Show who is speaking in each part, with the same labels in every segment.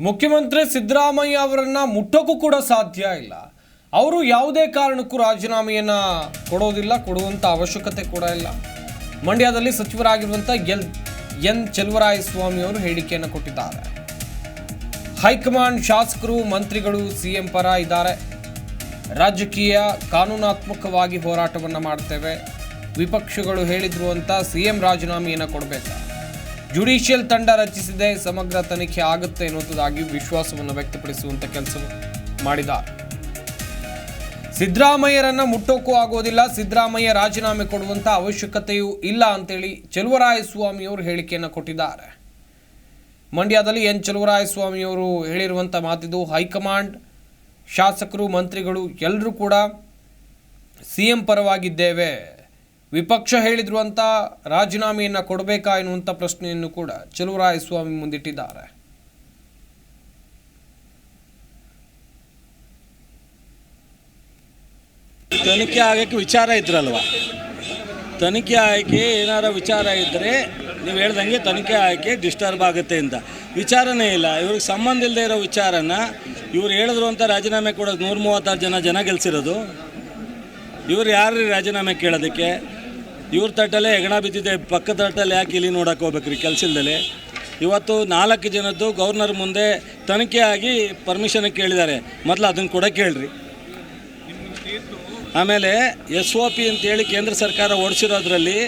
Speaker 1: ಮುಖ್ಯಮಂತ್ರಿ ಸಿದ್ದರಾಮಯ್ಯ ಅವರನ್ನ ಮುಟ್ಟೋಕ್ಕೂ ಕೂಡ ಸಾಧ್ಯ ಇಲ್ಲ. ಅವರು ಯಾವುದೇ ಕಾರಣಕ್ಕೂ ರಾಜೀನಾಮೆಯನ್ನ ಕೊಡೋದಿಲ್ಲ, ಕೊಡುವಂತ ಅವಶ್ಯಕತೆ ಕೂಡ ಇಲ್ಲ. ಮಂಡ್ಯದಲ್ಲಿ ಸಚಿವರಾಗಿರುವಂತ ಎಲ್, ಎನ್ ಸ್ವಾಮಿ ಅವರು ಹೇಳಿಕೆಯನ್ನು ಕೊಟ್ಟಿದ್ದಾರೆ. ಹೈಕಮಾಂಡ್ ಶಾಸಕರು, ಮಂತ್ರಿಗಳು, ಸಿಎಂ ಪರ ಇದ್ದಾರೆ. ರಾಜಕೀಯ ಕಾನೂನಾತ್ಮಕವಾಗಿ ಹೋರಾಟವನ್ನು ಮಾಡ್ತೇವೆ. ವಿಪಕ್ಷಗಳು ಹೇಳಿದ್ರು ಅಂತ ಸಿಎಂ ರಾಜೀನಾಮೆಯನ್ನು ಕೊಡಬೇಕು? ಜುಡಿಷಿಯಲ್ ತಂಡ ರಚಿಸಿದೆ. ಸಮಗ್ರ ತನಿಖೆ ಆಗುತ್ತೆ ಎನ್ನುವುದಾಗಿ ವಿಶ್ವಾಸವನ್ನು ವ್ಯಕ್ತಪಡಿಸುವಂತ ಕೆಲಸ ಮಾಡಿದ. ಸಿದ್ದರಾಮಯ್ಯರನ್ನ ಮುಟ್ಟೋಕ್ಕೂ ಆಗೋದಿಲ್ಲ. ಸಿದ್ದರಾಮಯ್ಯ ರಾಜೀನಾಮೆ ಕೊಡುವಂತ ಅವಶ್ಯಕತೆಯೂ ಇಲ್ಲ ಅಂತೇಳಿ ಸ್ವಾಮಿ ಅವರು ಹೇಳಿಕೆಯನ್ನು ಕೊಟ್ಟಿದ್ದಾರೆ. ಮಂಡ್ಯದಲ್ಲಿ ಎನ್. ಚಲುವರಾಯಸ್ವಾಮಿಯವರು ಹೇಳಿರುವಂಥ ಮಾತಿದು ಹೈಕಮಾಂಡ್, ಶಾಸಕರು, ಮಂತ್ರಿಗಳು ಎಲ್ಲರೂ ಕೂಡ ಸಿ ಎಂ ಪರವಾಗಿದ್ದೇವೆ. ವಿಪಕ್ಷ ಹೇಳಿದ್ರು ಅಂತ ರಾಜೀನಾಮೆಯನ್ನು ಕೊಡಬೇಕಾ ಎನ್ನುವಂಥ ಪ್ರಶ್ನೆಯನ್ನು ಕೂಡ ಸ್ವಾಮಿ ಮುಂದಿಟ್ಟಿದ್ದಾರೆ.
Speaker 2: ತನಿಖೆ ಆಗಕ್ಕೆ ವಿಚಾರ ಇದ್ರಲ್ವ? ತನಿಖೆ ಆಯ್ಕೆ ಏನಾರ ವಿಚಾರ ಇದ್ದರೆ ನೀವು ಹೇಳ್ದಂಗೆ ತನಿಖೆ ಆಯ್ಕೆ ಡಿಸ್ಟರ್ಬ್ ಆಗುತ್ತೆ ಅಂತ. ವಿಚಾರನೇ ಇಲ್ಲ. ಇವ್ರಿಗೆ ಸಂಬಂಧ ಇಲ್ಲದೆ ಇರೋ ವಿಚಾರನ ಇವ್ರು ಹೇಳಿದ್ರು ಅಂತ ರಾಜೀನಾಮೆ ಕೊಡೋದು ನೂರ ಮೂವತ್ತಾರು ಜನ ಜನ ಗೆಲ್ಸಿರೋದು. ಇವ್ರು ಯಾರು ರಾಜೀನಾಮೆ ಕೇಳೋದಕ್ಕೆ? ಇವ್ರ ತಟ್ಟಲ್ಲೇ ಹೆಗಣ ಬಿದ್ದಿದೆ, ಪಕ್ಕದ ತಟ್ಟಲ್ಲಿ ಯಾಕೆ ಇಲ್ಲಿ ನೋಡಕ್ಕೆ ಹೋಗ್ಬೇಕ್ರಿ ಕೆಲಸದಲ್ಲಿ ಇವತ್ತು ನಾಲ್ಕು ಜನದ್ದು ಗವರ್ನರ್ ಮುಂದೆ ತನಿಖೆ ಆಗಿ ಪರ್ಮಿಷನ್ ಕೇಳಿದ್ದಾರೆ. ಮೊದಲು ಅದನ್ನು ಕೊಡೋಕೆ ಹೇಳ್ರಿ ಆಮೇಲೆ ಎಸ್ ಒ ಪಿ ಅಂತೇಳಿ ಕೇಂದ್ರ ಸರ್ಕಾರ ಓಡಿಸಿರೋದ್ರಲ್ಲಿ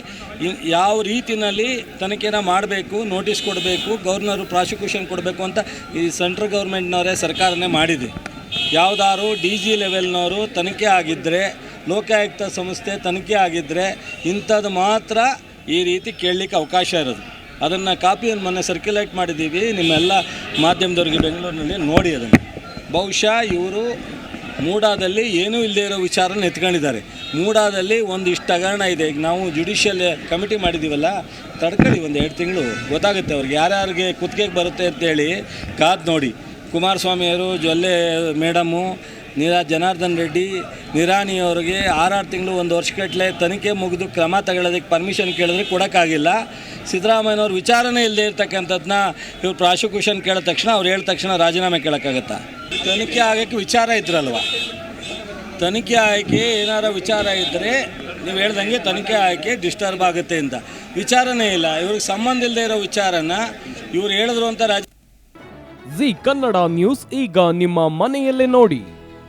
Speaker 2: ಯಾವ ರೀತಿಯಲ್ಲಿ ತನಿಖೆನ ಮಾಡಬೇಕು ನೋಟಿಸ್ ಕೊಡಬೇಕು ಗವರ್ನರು ಪ್ರಾಸಿಕ್ಯೂಷನ್ ಕೊಡಬೇಕು ಅಂತ ಈ ಸೆಂಟ್ರಲ್ ಗೌರ್ಮೆಂಟ್ನವರೇ ಸರ್ಕಾರನೇ ಮಾಡಿದೆ. ಯಾವುದಾದ್ರು ಡಿ ಜಿ ಲೆವೆಲ್ನವರು ತನಿಖೆ ಆಗಿದ್ದರೆ ಲೋಕಾಯುಕ್ತ ಸಂಸ್ಥೆ ತನಿಖೆ ಆಗಿದ್ದರೆ ಇಂಥದ್ದು ಮಾತ್ರ ಈ ರೀತಿ ಕೇಳಲಿಕ್ಕೆ ಅವಕಾಶ ಇರೋದು. ಅದನ್ನು ಕಾಪಿಯನ್ನು ಮೊನ್ನೆ ಸರ್ಕ್ಯುಲೇಟ್ ಮಾಡಿದ್ದೀವಿ. ನಿಮ್ಮೆಲ್ಲ ಮಾಧ್ಯಮದವ್ರಿಗೆ ಬೆಂಗಳೂರಿನಲ್ಲಿ ನೋಡಿ ಅದನ್ನು. ಬಹುಶಃ ಇವರು ಮೂಡಾದಲ್ಲಿ ಏನೂ ಇಲ್ಲದೆ ಇರೋ ವಿಚಾರನ ಎತ್ಕೊಂಡಿದ್ದಾರೆ. ಮೂಡಾದಲ್ಲಿ ಒಂದಿಷ್ಟು ಹಗರಣ ಇದೆ. ಈಗ ನಾವು ಜುಡಿಷಿಯಲ್ ಕಮಿಟಿ ಮಾಡಿದ್ದೀವಲ್ಲ, ತಡ್ಕೊಳ್ಳಿ ಒಂದು ಎರಡು ತಿಂಗಳು. ಗೊತ್ತಾಗುತ್ತೆ ಅವ್ರಿಗೆ. ಯಾರ್ಯಾರಿಗೆ ಕುತ್ತಿಗೆಗೆ ಬರುತ್ತೆ ಅಂತೇಳಿ ಕಾದು ನೋಡಿ. ಕುಮಾರಸ್ವಾಮಿಯವರು, ಜೊಲ್ಲೆ ಮೇಡಮು ನಿರಾ ಜನಾರ್ದನ್ ರೆಡ್ಡಿ, ನಿರಾಣಿ ಅವರಿಗೆ ಆರಾರು ತಿಂಗಳು ಒಂದು ವರ್ಷಗಟ್ಟಲೆ ತನಿಖೆ ಮುಗಿದು ಕ್ರಮ ತಗೊಳ್ಳೋದಕ್ಕೆ ಪರ್ಮಿಷನ್ ಕೇಳಿದ್ರೆ ಕೊಡೋಕ್ಕಾಗಿಲ್ಲ. ಸಿದ್ದರಾಮಯ್ಯನವ್ರ ವಿಚಾರನೇ ಇಲ್ಲದೆ ಇರ್ತಕ್ಕಂಥದ್ದನ್ನ ಇವ್ರು ಪ್ರಾಸಿಕ್ಯೂಷನ್ ಕೇಳಿದ ತಕ್ಷಣ ಅವ್ರು ಹೇಳಿದ ತಕ್ಷಣ ರಾಜೀನಾಮೆ ಕೇಳೋಕ್ಕಾಗತ್ತಾ? ತನಿಖೆ ಆಗೋಕ್ಕೆ ವಿಚಾರ ಇದ್ರಲ್ವ? ತನಿಖೆ ಆಯ್ಕೆ ಏನಾರ ವಿಚಾರ ಇದ್ದರೆ ನೀವು ಹೇಳ್ದಂಗೆ ತನಿಖೆ ಆಯ್ಕೆ ಡಿಸ್ಟರ್ಬ್ ಆಗುತ್ತೆ ಅಂತ. ವಿಚಾರನೇ ಇಲ್ಲ. ಇವ್ರಿಗೆ ಸಂಬಂಧ ಇಲ್ಲದೆ ಇರೋ ವಿಚಾರನ ಇವ್ರು ಹೇಳಿದ್ರು ಅಂತ ರಾಜ
Speaker 3: ಜಿ ಕನ್ನಡ ನ್ಯೂಸ್ ಈಗ ನಿಮ್ಮ ಮನೆಯಲ್ಲೇ ನೋಡಿ.